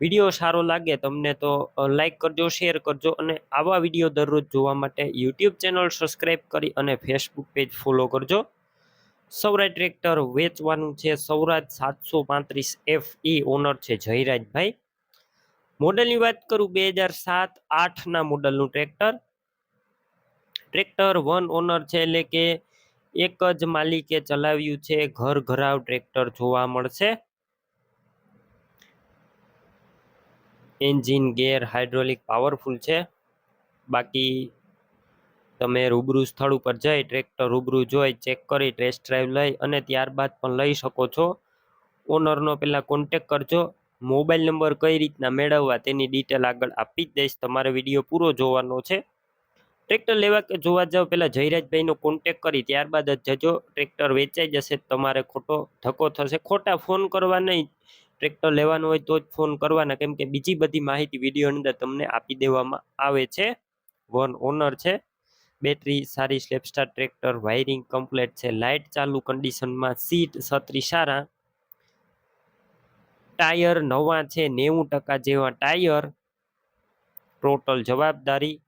Video સારો લાગે તમને તો લાઈક કરજો શેર કરજો અને આવા વીડિયો દરરોજ જોવા માટે યુટ્યુબ ચેનલ સબસ્ક્રાઈબ કરી અને ફેસબુક પેજ ફોલો કરજો. સૌરાજ ટ્રેક્ટર વેચવાનું છે સૌરાજ સાતસો પાંત્રીસ એફ ઈ ઓનર છે જયરાજભાઈ. મોડલની વાત કરું બે હજાર સાત આઠના મોડલનું ટ્રેક્ટર ટ્રેક્ટર વન ઓનર છે એટલે કે એક જ માલિકે ચલાવ્યું છે, ઘર ઘરાવ ટ્રેક્ટર જોવા મળશે. એન્જિન, ગેર, હાઇડ્રોલિક, પાવરફુલ છે. બાકી તમે રૂબરૂ સ્થળ ઉપર જઈ, ટ્રેક્ટર રૂબરૂ જોઈ, ચેક કરી, ટેસ્ટ ડ્રાઈવ લઈ અને ત્યારબાદ પણ લઈ શકો છો. ઓનરનો પહેલાં કોન્ટેક કરજો. મોબાઈલ નંબર કઈ રીતના મેળવવા તેની ડિટેલ આગળ આપી જ દઈશ. તમારે વીડિયો પૂરો જોવાનો છે. ટ્રેક્ટર લેવા કે જોવા જાવ પહેલાં જયરાજભાઈનો કોન્ટેક કરી, ત્યારબાદ જ જજો. ટ્રેક્ટર વેચાઈ જશે, તમારે ખોટો ધક્કો થશે. ખોટા ફોન કરવા નહીં. ટ્રેક્ટર લેવાનું હોય તો જ ફોન કરવાના. કેમ કે બીજી બધી માહિતી વિડીયોની અંદર તમને આપી દેવામાં આવે છે. વન ઓનર છે. બેટરી સારી self starter tractor, wiring complete છે. લાઇટ ચાલુ કન્ડિશનમાં, સીટ છત્રી સારા. ટાયર નવા છે, નેવું ટકા જેવા ટાયર. ટોટલ જવાબદારી,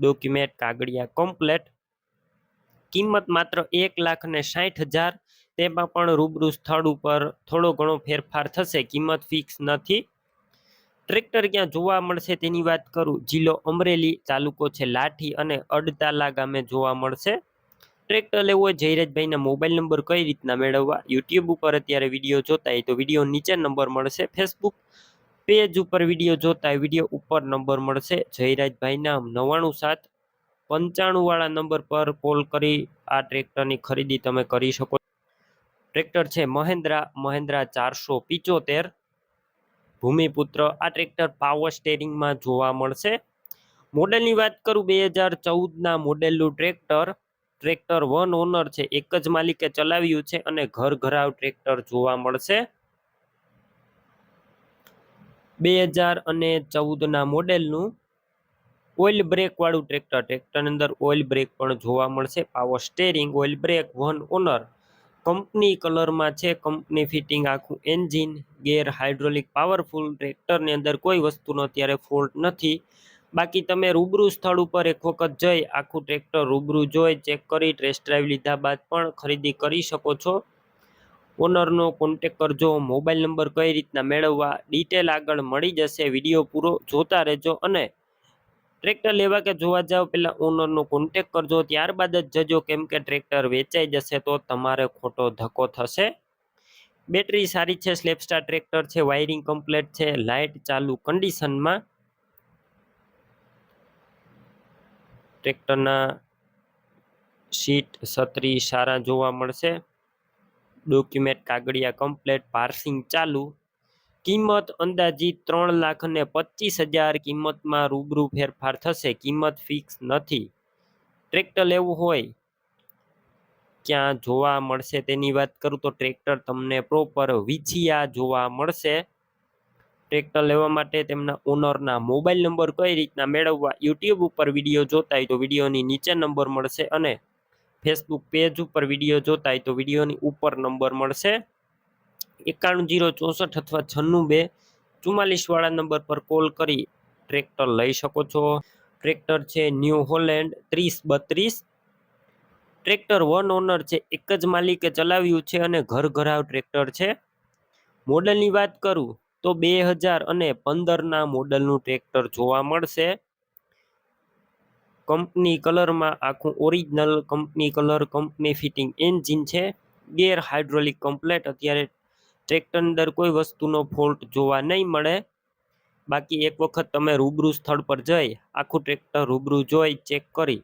ડોક્યુમેન્ટ કાગળિયા કમ્પ્લેટ. કિંમત માત્ર એક લાખ ને સાઠ હજાર તેમાં પણ રૂબરૂ સ્થળ ઉપર થોડો ઘણો ફેરફાર થશે, કિંમત ફિક્સ નથી. ટ્રેક્ટર ક્યાં જોવા મળશે તેની વાત કરું, જિલ્લો અમરેલી તાલુકો છે લાઠી અને અડતાલા ગામે જોવા મળશે. ટ્રેક્ટર લેવો હોય જયરાજભાઈના મોબાઈલ નંબર કઈ રીતના મેળવવા? યુટ્યુબ ઉપર અત્યારે વીડિયો જોતા હોય તો વીડિયો નીચે નંબર મળશે. ફેસબુક પેજ ઉપર વીડિયો જોતા વીડિયો ઉપર નંબર મળશે. જયરાજભાઈના નવ્વાણું સાત પંચાણુંવાળા નંબર પર કોલ કરી આ ટ્રેક્ટરની ખરીદી તમે કરી શકો ટ્રેક્ટર છે મહેન્દ્રા મહેન્દ્રા ચારસો પિચોતેર. ભૂમિપુત્ર, આ ટ્રેક્ટર પાવર સ્ટેરિંગમાં જોવા મળશે. મોડેલની વાત કરું બે હજાર ચૌદના મોડેલનું ટ્રેક્ટર. ટ્રેક્ટર વન ઓનર છે, એક જ માલિકે ચલાવ્યું છે અને ઘર ઘરાવ ટ્રેક્ટર જોવા મળશે. બે હજાર અને ચૌદના મોડેલનું ઓઇલ બ્રેકવાળું ટ્રેક્ટર, ટ્રેક્ટરની અંદર ઓઇલ બ્રેક પણ જોવા મળશે. Power steering oil brake one owner company કલરમાં છે, કંપની ફિટિંગ આખું એન્જિન, ગેર હાઇડ્રોલિક પાવરફુલ ટ્રેક્ટરની અંદર કોઈ વસ્તુનો અત્યારે ફોલ્ટ નથી. બાકી તમે રૂબરૂ સ્થળ ઉપર એક વખત જઈ આખું ટ્રેક્ટર રૂબરૂ જોઈ, ચેક કરી, ટેસ્ટ ડ્રાઈવ લીધા બાદ પણ ખરીદી કરી શકો છો. ઓનરનો કોન્ટેક કરજો, મોબાઈલ નંબર કઈ રીતના મેળવવા, ડિટેલ આગળ મળી જશે, વીડિયો પૂરો જોતા રહેજો અને ટ્રેક્ટર લેવા કે જોવા જાઓ પહેલાં ઓનરનો કોન્ટેક કરજો. ત્યારબાદ જ જજો કેમ કે ટ્રેક્ટર વેચાઈ જશે તો તમારે ખોટો ધક્કો થશે. બેટરી સારી છે સ્લેપસ્ટાર ટ્રેક્ટર છે વાયરિંગ કમ્પ્લેટ છે લાઇટ ચાલુ કન્ડિશનમાં ટ્રેક્ટરના સીટ છત્રી સારા જોવા મળશે. ડોક્યુમેન્ટ કાગળિયા કમ્પ્લેટ પાર્સિંગ ચાલુ. કિંમત અંદાજિત ત્રણ લાખ ને પચીસ હજાર કિંમતમાં રૂબરૂ ફેરફાર થશે. કિંમત ફિક્સ નથી. ટ્રેક્ટર લેવું હોય ક્યાં જોવા મળશે તેની વાત કરું તો ટ્રેક્ટર તમને પ્રોપર વિછિયા જોવા મળશે. ટ્રેક્ટર લેવા માટે તેમના ઓનરના મોબાઈલ નંબર કઈ રીતના મેળવવા યુટ્યુબ ઉપર વીડિયો જોતા હોય તો વિડીયોની નીચે નંબર મળશે અને ફેસબુક પેજ ઉપર વીડિયો જોતા હોય તો વિડીયોની ઉપર નંબર મળશે. એકાણું જીરો ચોસઠ અથવા છન્નું બે ચુમ્માલીસવાળા નંબર પર કોલ કરી ટ્રેક્ટર લઈ શકો છો. ટ્રેક્ટર છે ન્યૂ હોલેન્ડ ત્રીસ બત્રીસ. ટ્રેક્ટર વન ઓનર છે, એક જ માલિકે ચલાવ્યું છે અને ઘર ઘરાવ ટ્રેક્ટર છે. મોડલની વાત કરું તો બે હજાર અને પંદરના મોડલનું ટ્રેક્ટર જોવા મળશે. કંપની કલરમાં આખું original company colour, company fitting engine છે. ગેર હાઇડ્રોલિક કમ્પ્લેટ, અત્યારે ટ્રેક્ટર અંદર કોઈ વસ્તુનો ફોલ્ટ જોવા નહીં મળે. બાકી એક વખત તમે રૂબરૂ સ્થળ પર જઈ, આખું ટ્રેક્ટર રૂબરૂ જોઈ ચેક કરી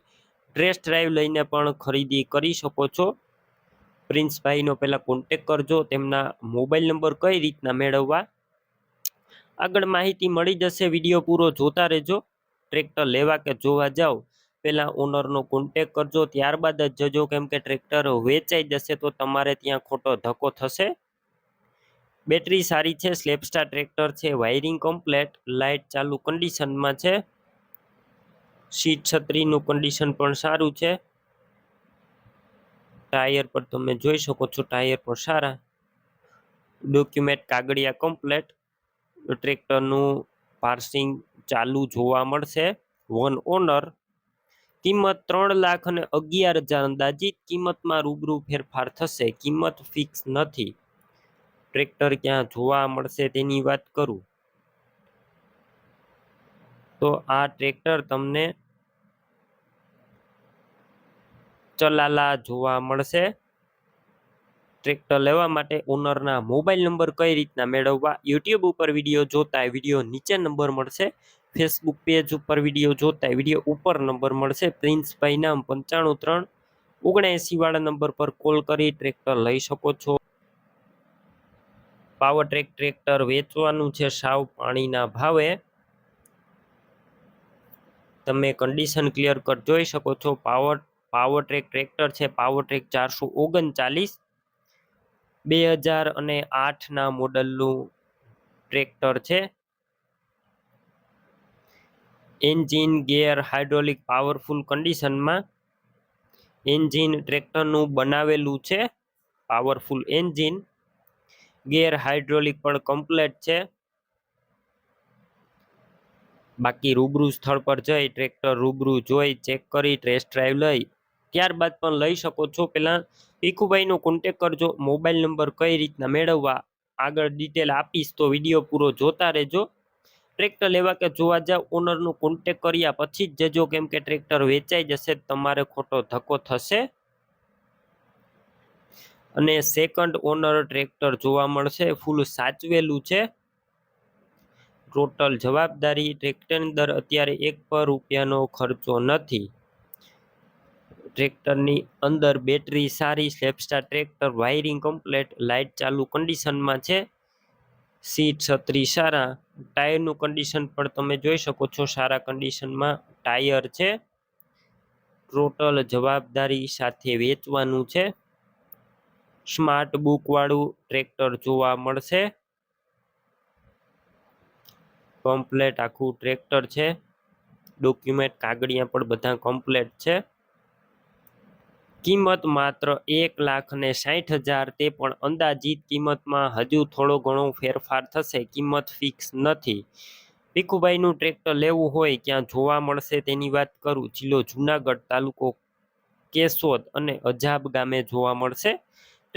ટ્રેસ ડ્રાઈવ લઈને પણ ખરીદી કરી શકો છો. પ્રિન્સભાઈનો પહેલાં કોન્ટેક કરજો, તેમના મોબાઈલ નંબર કઈ રીતના મેળવવા. આગળ માહિતી મળી જશે, વીડિયો પૂરો જોતા રહેજો. ટ્રેક્ટર લેવા કે જોવા જાઓ પહેલાં ઓનરનો કોન્ટેક કરજો, ત્યારબાદ જ જજો, કેમ કે ટ્રેક્ટર વેચાઈ જશે તો તમારે ત્યાં ખોટો ધક્કો થશે. બેટરી સારી છે સ્લેપસ્ટાર ટ્રેક્ટર છે વાયરિંગ કમ્પ્લેટ લાઇટ ચાલુ કન્ડિશનમાં છે. સીટ છત્રીનું કન્ડિશન પણ સારું છે. ટાયર પર તમે જોઈ શકો છો ટાયર પણ સારા. ડોક્યુમેન્ટ કાગળિયા કમ્પ્લેટ ટ્રેક્ટરનું પાર્સિંગ ચાલુ જોવા મળશે. વન ઓનર કિંમત ત્રણ લાખ અને અગિયાર હજાર અંદાજિત. કિંમતમાં રૂબરૂ ફેરફાર થશે. કિંમત ફિક્સ નથી. ટ્રેક્ટર ક્યાં જોવા મળશે તેની વાત કરું? તો આ ટ્રેક્ટર તમને ચલાલા જોવા મળશે. ટ્રેક્ટર લેવા માટે ઓનરના મોબાઈલ નંબર કઈ રીતના મેળવવા યુટ્યુબ ઉપર વીડિયો જોતા વીડિયો નીચે નંબર મળશે. ફેસબુક પેજ ઉપર વીડિયો જોતા વીડિયો ઉપર નંબર મળશે. પ્રિન્સભાઈ નામ પંચાણું ત્રણ ઓગણએંસી વાળા નંબર પર કોલ કરી ટ્રેક્ટર લઈ શકો છો. પાવર ટ્રેક ટ્રેક્ટર વેચવાનું છે સાવ પાણીના ભાવે. તમે કન્ડિશન ક્લિયર કર, જોઈ શકો છો પાવર પાવર ટ્રેક ટ્રેક્ટર છે, પાવર ટ્રેક ચારસો ઓગણચાલીસ. બે હજાર અને આઠના મોડલનું ટ્રેક્ટર છે. એન્જિન ગેર હાઇડ્રોલિક પાવરફુલ કન્ડિશનમાં. એન્જિન ટ્રેક્ટરનું બનાવેલું છે, પાવરફુલ એન્જિન. ગેર હાઇડ્રોલિક પણ કમ્પ્લેટ છે. બાકી રૂબરૂ સ્થળ પર જઈ, ટ્રેક્ટર રૂબરૂ જોઈ, ચેક કરી ટેસ્ટ ડ્રાઈવ લઈ. ત્યારબાદ પણ લઈ શકો છો પહેલાં ભીખુભાઈનો કોન્ટેક કરજો મોબાઈલ નંબર કઈ રીતના મેળવવા, આગળ ડિટેલ આપીશ તો વીડિયો પૂરો જોતા રહેજો. ટ્રેક્ટર લેવા કે જોવા જાવ ઓનરનો કોન્ટેક કર્યા પછી જ જજો, કેમ કે ટ્રેક્ટર વેચાઈ જશે, તમારે ખોટો ધક્કો થશે. અને સેકન્ડ ઓનર ટ્રેક્ટર જોવા મળશે. ફૂલ સાચવેલું છે. ટોટલ જવાબદારી ટ્રેક્ટરની દર અત્યારે એક પર રૂપિયાનો ખર્ચો નથી. ટ્રેક્ટરની અંદર બેટરી સારી self starter tractor wiring complete light ચાલુ કન્ડિશનમાં છે. સીટ છત્રી સારા ટાયરનું કન્ડિશન પણ તમે જોઈ શકો છો, સારા કન્ડિશનમાં ટાયર છે. ટોટલ જવાબદારી સાથે વેચવાનું છે. સ્માર્ટ બુકવાળું ટ્રેક્ટર જોવા મળશે. કમ્પ્લેટ આખું ટ્રેક્ટર છે. ડોક્યુમેન્ટ કાગળિયા પણ બધા કમ્પ્લેટ છે. કિંમત માત્ર એક લાખ ને સાઠ હજાર તે પણ અંદાજિત કિંમતમાં હજુ થોડો ઘણો ફેરફાર થશે. કિંમત ફિક્સ નથી. ભીખુભાઈનું ટ્રેક્ટર લેવું હોય ક્યાં જોવા મળશે તેની વાત કરું. જિલ્લો જુનાગઢ તાલુકો કેશોદ અને અજાબ ગામે જોવા મળશે.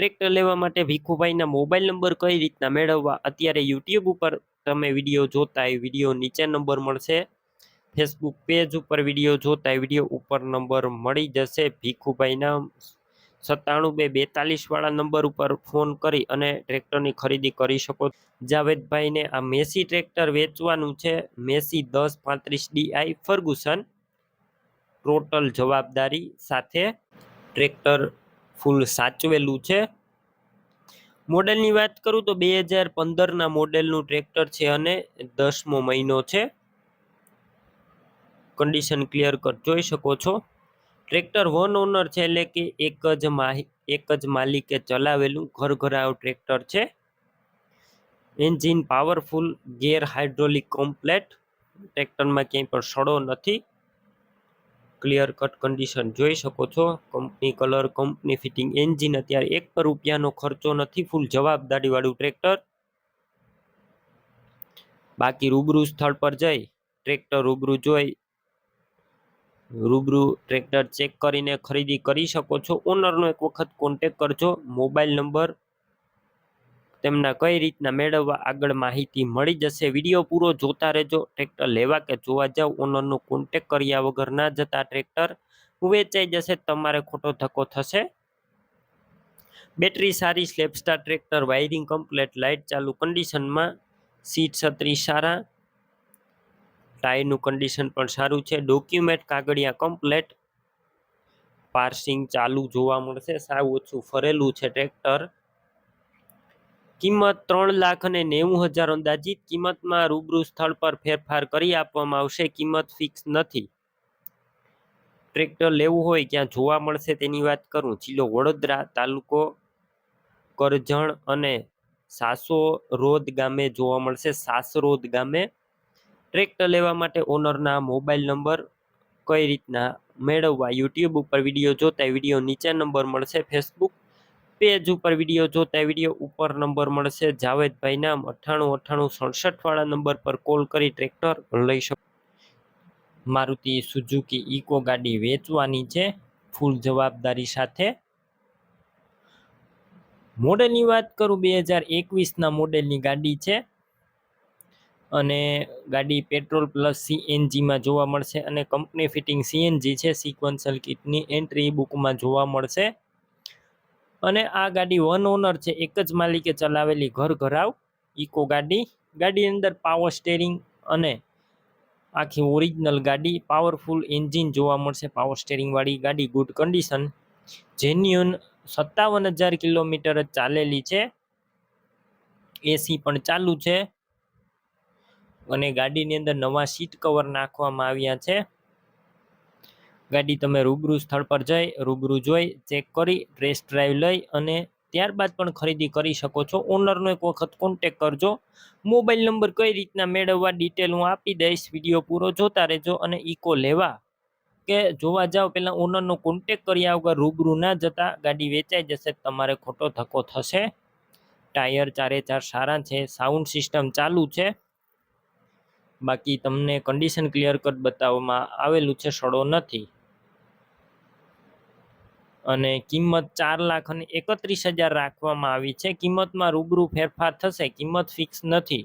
ટ્રેક્ટર લેવા માટે ભીખુભાઈના મોબાઈલ નંબર કઈ રીતના મેળવવા? અત્યારે યુટ્યુબ ઉપર તમે વીડિયો જોતા એ વીડિયો નીચે નંબર મળશે. ફેસબુક પેજ ઉપર વીડિયો જોતા વીડિયો ઉપર નંબર મળી જશે. ભીખુભાઈના સત્તાણું બે બેતાલીસ વાળા નંબર ઉપર ફોન કરી અને ટ્રેક્ટરની ખરીદી કરી શકો જાવેદભાઈને આ મેસી ટ્રેક્ટર વેચવાનું છે. મેસી દસ પાંત્રીસ ડીઆઈ ફર્ગુસન. ટોટલ જવાબદારી સાથે ટ્રેક્ટર ફૂલ સાચવેલું છે. મોડેલની વાત કરું તો બે હજાર પંદરના મોડેલનું ટ્રેક્ટર છે અને દસમો મહિનો છે. કન્ડિશન ક્લિયર કર, જોઈ શકો છો. ટ્રેક્ટર વન ઓનર છે એટલે કે એક જ માહિ, એક જ માલિકે ચલાવેલું ઘર ઘરાવ ટ્રેક્ટર છે. Engine powerful, gear hydraulic complete, ટ્રેક્ટરમાં ક્યાંય પણ સડો નથી. ક્લિયર કટ કન્ડિશન જોઈ શકો છો. Company colour company fitting engine અત્યારે એક પર રૂપિયાનો ખર્ચો નથી ફૂલ જવાબદારીવાળું ટ્રેક્ટર બાકી રૂબરૂ સ્થળ પર જઈ ટ્રેક્ટર રૂબરૂ જોઈ, રૂબરૂ ટ્રેક્ટર ચેક કરીને ખરીદી કરી શકો છો. ઓનરનો એક વખત કોન્ટેક કરજો. મોબાઈલ નંબર તેમના કઈ રીતના મેળવવા આગળ માહિતી મળી જશે, વીડિયો પૂરો જોતા રહેજો. ટ્રેક્ટર લેવા કે જોવા જાવ, ઓનરનો કોન્ટેક કર્યા વગર ના જતા ટ્રેક્ટર વેચાઈ જશે, તમારે ખોટો ધક્કો થશે. બેટરી સારી self starter tractor, wiring complete, light ચાલુ, કન્ડિશનમાં સીટ છત્રી સારા, ટાયરનું કન્ડિશન પણ સારું છે. ડોક્યુમેન્ટ કાગળિયા કમ્પ્લેટ, પાર્સિંગ ચાલુ જોવા મળશે. સાવ ઓછું ફરેલું છે ટ્રેક્ટર. કિંમત ત્રણ લાખ અને નેવું હજાર અંદાજિત કિંમતમાં રૂબરૂ સ્થળ પર ફેરફાર કરી આપવામાં આવશે. કિંમત ફિક્સ નથી. ટ્રેક્ટર લેવું હોય ક્યાં જોવા મળશે તેની વાત કરું. જિલ્લો વડોદરા તાલુકો કરજણ અને સાસો રોદ ગામે જોવા મળશે. સાસરોદ ગામે ટ્રેક્ટર લેવા માટે ઓનરના મોબાઈલ નંબર કઈ રીતના મેળવવા? યુટ્યુબ ઉપર વીડિયો જોતા વીડિયો નીચે નંબર મળશે. ફેસબુક પેજ ઉપર વીડિયો જોતા વીડિયો ઉપર નંબર મળશે. જાવેદભાઈ નામ અઠ્ઠાણું અઠ્ઠાણું સડસઠ વાળા નંબર પર કોલ કરી ટ્રેક્ટર લઈ શકો. મારુતિ સુઝુકી ઇકો ગાડી વેચવાની છે. ફૂલ જવાબદારી સાથે. મોડેલની વાત કરું, બે હજાર એકવીસના મોડેલની ગાડી છે. અને ગાડી પેટ્રોલ પ્લસ સીએનજીમાં જોવા મળશે અને કંપની ફિટિંગ સીએનજી છે. સિક્વન્સલ કિટની એન્ટ્રી બુકમાં જોવા મળશે. અને આ ગાડી વન ઓનર છે, એક જ માલિકે ચલાવેલી ઘર ઘરાવ, ઇકો ગાડી. ગાડી અંદર પાવર સ્ટેરિંગ અને આખી ઓરિજિનલ ગાડી પાવરફુલ એન્જિન જોવા મળશે પાવર સ્ટેરિંગવાળી ગાડી ગુડ કન્ડિશન જેન્યુન સત્તાવન હજાર કિલોમીટર જ ચાલેલી છે. એસી પણ ચાલુ છે. અને ગાડીની અંદર નવા સીટ કવર નાખવામાં આવ્યા છે. ગાડી તમે રૂબરૂ સ્થળ પર જઈ, રૂબરૂ જોઈ, ચેક કરી ટેસ્ટ ડ્રાઈવ લઈ અને ત્યારબાદ પણ ખરીદી કરી શકો છો. ઓનરનો એક વખત કોન્ટેક કરજો. મોબાઈલ નંબર કઈ રીતના મેળવવા ડિટેલ હું આપી દઈશ. વીડિયો પૂરો જોતા રહેજો અને ઇકો લેવા. કે જોવા જાઓ પહેલાં ઓનરનો કોન્ટેક કર્યા વગર રૂબરૂ ના જતા ગાડી વેચાઈ જશે, તમારે ખોટો ધક્કો થશે. ટાયર ચારે ચાર સારા છે સાઉન્ડ સિસ્ટમ ચાલુ છે. બાકી તમને કન્ડિશન ક્લિયર કટ બતાવવામાં આવેલું છે, સડો નથી. અને કિંમત ચાર લાખ અને એકત્રીસ હજાર રાખવામાં આવી છે. કિંમતમાં રૂબરૂ ફેરફાર થશે, કિંમત ફિક્સ નથી.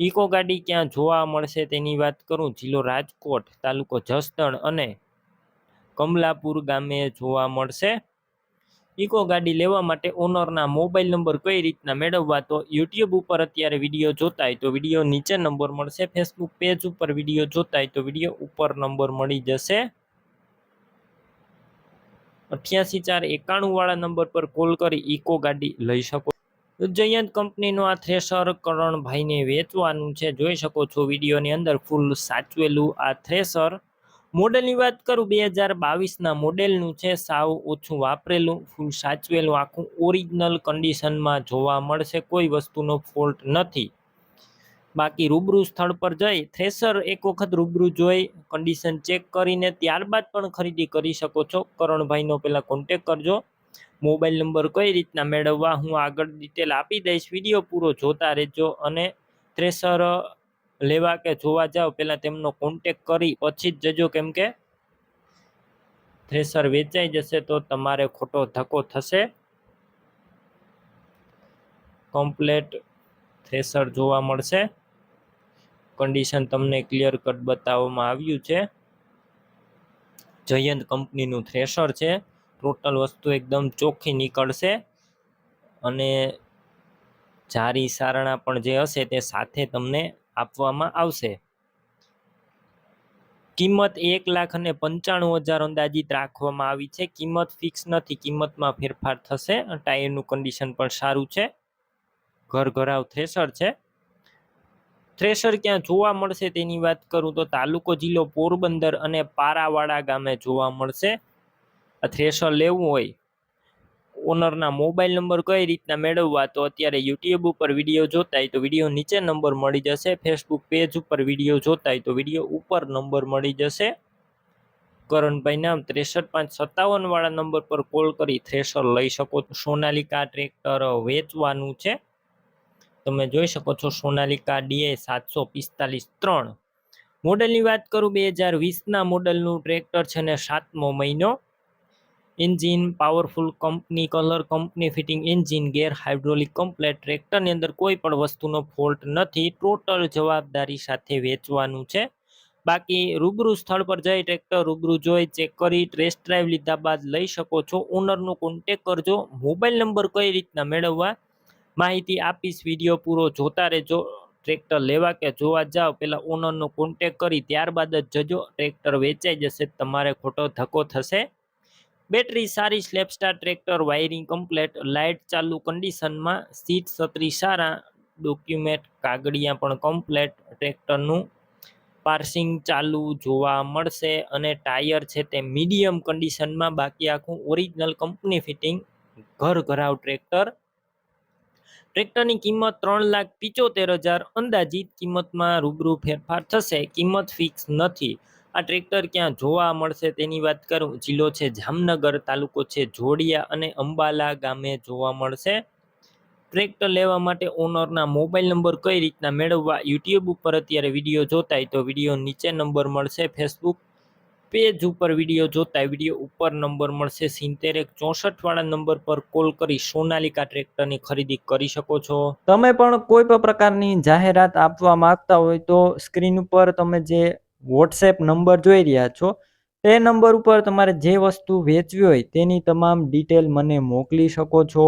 ઇકો ગાડી ક્યાં જોવા મળશે તેની વાત કરું. જિલ્લો રાજકોટ તાલુકો જસદણ અને કમલાપુર ગામે જોવા મળશે. ઇકો ગાડી લેવા માટે ઓનરના મોબાઈલ નંબર કઈ રીતના મેળવવા તો યુટ્યુબ ઉપર અત્યારે વીડિયો જોતા હોય તો વીડિયો નીચે નંબર મળશે. ફેસબુક પેજ ઉપર વીડિયો જોતા હોય તો વીડિયો ઉપર નંબર મળી જશે. અઠ્યાસી ચાર એકાણુંવાળા નંબર પર કોલ કરી ઇકો ગાડી લઈ શકો. જયંત કંપનીનું આ થ્રેસર કરણભાઈને વેચવાનું છે. જોઈ શકો છો વિડીયોની અંદર ફૂલ સાચવેલું આ થ્રેસર મોડેલની વાત કરું બે હજાર બાવીસના મોડેલનું છે. સાવ ઓછું વાપરેલું, ફૂલ સાચવેલું, આખું ઓરિજિનલ કન્ડિશનમાં જોવા મળશે. કોઈ વસ્તુનો ફોલ્ટ નથી. બાકી રૂબરૂ સ્થળ પર જઈ થ્રેસર એક વખત રૂબરૂ જોઈ કન્ડિશન ચેક કરીને ત્યારબાદ પણ ખરીદી કરી શકો છો. કરણભાઈનો પહેલાં કોન્ટેક કરજો. મોબાઈલ નંબર કઈ રીતના મેળવવા હું આગળ ડિટેલ આપી દઈશ. વીડિયો પૂરો જોતા રહેજો અને થ્રેસર લેવા કે જોવા જાઓ, પહેલાં તેમનો કોન્ટેક કરી, પછી જ જજો કેમ કે થ્રેસર વેચાઈ જશે તો તમારે ખોટો ધક્કો થશે. કમ્પ્લેટ થ્રેસર જોવા મળશે. કન્ડિશન તમને ક્લિયર કટ બતાવવામાં આવ્યું છે. જયંત કંપનીનું થ્રેશર છે. ટોટલ વસ્તુ એકદમ ચોખ્ખી નીકળશે. અને જારી સારણા પણ જે હશે તે સાથે તમને આપવામાં આવશે. કિંમત એક લાખ અને પંચાણું હજાર અંદાજિત રાખવામાં આવી છે. કિંમત ફિક્સ નથી, કિંમતમાં ફેરફાર થશે. ટાયરનું કન્ડિશન પણ સારું છે. ઘર ઘરાવ થ્રેશર છે. થ્રેશર ક્યાં જોવા મળશે તેની વાત કરું તો તાલુકો જિલ્લો પોરબંદર અને પારાવાડા ગામે જોવા મળશે. આ થ્રેશર લેવું હોય, ઓનરના મોબાઈલ નંબર કઈ રીતના મેળવવા તો અત્યારે યુટ્યુબ ઉપર વીડિયો જોતા હોય તો વીડિયો નીચે નંબર મળી જશે. ફેસબુક પેજ ઉપર વીડિયો જોતા હોય તો વીડિયો ઉપર નંબર મળી જશે. કરણભાઈ નામ ત્રેસઠ પાંચ સત્તાવન વાળા નંબર પર કોલ કરી થ્રેશર લઈ શકો. તો સોનાલિકા ટ્રેક્ટર વેચવાનું છે. તમે જોઈ શકો છો સોનાલિકા ડીએ સાતસો પિસ્તાલીસ ત્રણ. મોડલની વાત કરું બે હજાર વીસના મોડલનું, ટ્રેક્ટર છે ને સાતમો મહિનો. Engine powerful company, colour company, fitting engine, gear hydraulic complete. ટ્રેક્ટરની અંદર કોઈ પણ વસ્તુનો ફોલ્ટ નથી, ટોટલ જવાબદારી સાથે વેચવાનું છે. બાકી રૂબરૂ સ્થળ પર જઈ ટ્રેક્ટર રૂબરૂ જોઈ, ચેક કરી, ટેસ્ટ ડ્રાઈવ લીધા બાદ લઈ શકો છો. ઓનરનો કોન્ટેક કરજો. મોબાઈલ નંબર કઈ રીતના મેળવવા? માહિતી આપીશ, વીડિયો પૂરો જોતા રહેજો. ટ્રેક્ટર લેવા કે જોવા જાઓ પહેલાં ઓનરનો કોન્ટેક કરી, ત્યારબાદ જ જજો. ટ્રેક્ટર વેચાઈ જશે, તમારે ખોટો ધક્કો થશે. બેટરી સારી, self starter tractor wiring complete light ચાલુ કન્ડિશનમાં સીટ છત્રી સારા ડોક્યુમેન્ટ કાગળિયા પણ કમ્પ્લેટ ટ્રેક્ટરનું પાર્સિંગ ચાલુ જોવા મળશે અને ટાયર છે તે મીડિયમ કન્ડિશનમાં બાકી આખું ઓરિજિનલ કંપની ફિટિંગ ઘર ઘરાવ ટ્રેક્ટર. ટ્રેક્ટરની કિંમત ત્રણ લાખ પિચોતેર હજાર, અંદાજિત કિંમતમાં રૂબરૂ ફેરફાર થશે. કિંમત ફિક્સ નથી. આ ટ્રેક્ટર ક્યાં જોવા મળશે તેની વાત કરું? જિલ્લો છે જામનગર, તાલુકો છે જોડિયા અને અંબાલા ગામે જોવા મળશે. ટ્રેક્ટર લેવા માટે ઓનરના મોબાઈલ નંબર કઈ રીતના મેળવવા યુટ્યુબ ઉપર અત્યારે વીડિયો જોતા હોય તો વીડિયો નીચે નંબર મળશે. ફેસબુક પેજ ઉપર વીડિયો જોતા વીડિયો ઉપર નંબર મળશે. સિત્તેર એક ચોસઠ વાળા નંબર પર કોલ કરી સોનાલિકા ટ્રેક્ટરની ખરીદી કરી શકો છો. તમે પણ કોઈ પણ પ્રકારની જાહેરાત આપવા માંગતા હોય તો સ્ક્રીન ઉપર તમે જે વોટ્સએપ નંબર જોઈ રહ્યા છો, તે નંબર ઉપર તમારે જે વસ્તુ વેચવી હોય તેની તમામ ડિટેલ મને મોકલી શકો છો.